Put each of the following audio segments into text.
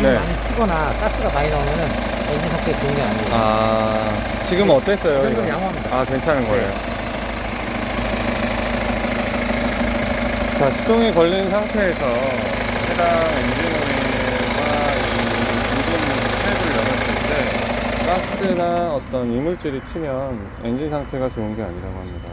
끓거나 가스가 많이 나오면은 엔진 상태 좋은 게 아니에요. 아, 지금은 어땠어요? 이거? 양호합니다. 아, 괜찮은 거예요. 네. 자, 시동이 걸린 상태에서 해당 엔진 오일과 이 엔진 탭을 열었을 때 가스나 어떤 이물질이 튀면 엔진 상태가 좋은 게 아니라고 합니다.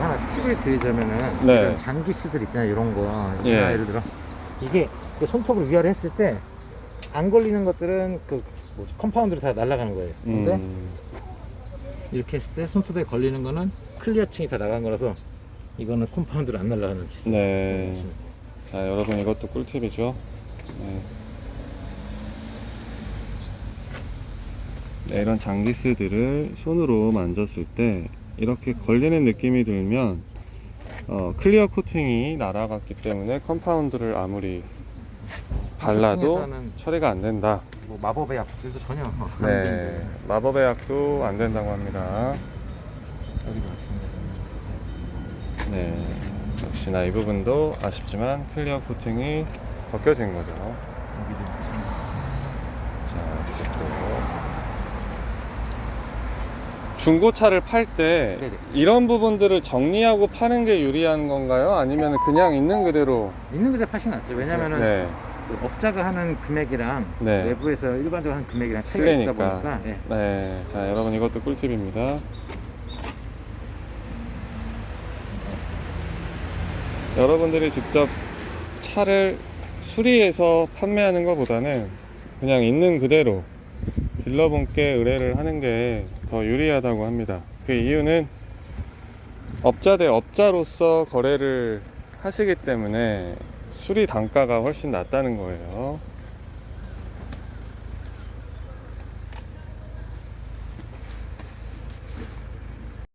이제 하나 팁을 드리자면은 네. 이런 장기스들 있잖아요 이런 거 예. 예. 예를 들어 이게 그 손톱을 위아래 했을 때 안 걸리는 것들은 그 뭐지 컴파운드로 다 날아가는 거예요 근데 음, 이렇게 했을 때 손톱에 걸리는 거는 클리어층이 다 나간 거라서 이거는 컴파운드로 안 날아가는 기스 네. 자, 여러분 이것도 꿀팁이죠. 네. 네, 이런 장기스들을 손으로 만졌을 때 이렇게 걸리는 느낌이 들면 어, 클리어 코팅이 날아갔기 때문에 컴파운드를 아무리 발라도 제품에서는 처리가 안 된다. 뭐 마법의 약들도 전혀 안 네, 되는데 마법의 약도 안 된다고 합니다. 여기도 마찬가지입니다 네, 역시나 이 부분도 아쉽지만 클리어 코팅이 벗겨진 거죠. 여기도 마찬가지 자, 이제 또 중고차를 팔 때 네네. 이런 부분들을 정리하고 파는 게 유리한 건가요? 아니면 그냥 있는 그대로? 있는 그대로 파시는 게 낫죠 왜냐면은 네, 그 업자가 하는 금액이랑 네. 외부에서 일반적으로 하는 금액이랑 차이가 있다 틀리니까. 보니까 예. 네, 자 여러분 이것도 꿀팁입니다. 여러분들이 직접 차를 수리해서 판매하는 것보다는 그냥 있는 그대로 딜러분께 의뢰를 하는 게 더 유리하다고 합니다. 그 이유는 업자 대 업자로서 거래를 하시기 때문에 수리 단가가 훨씬 낮다는 거예요.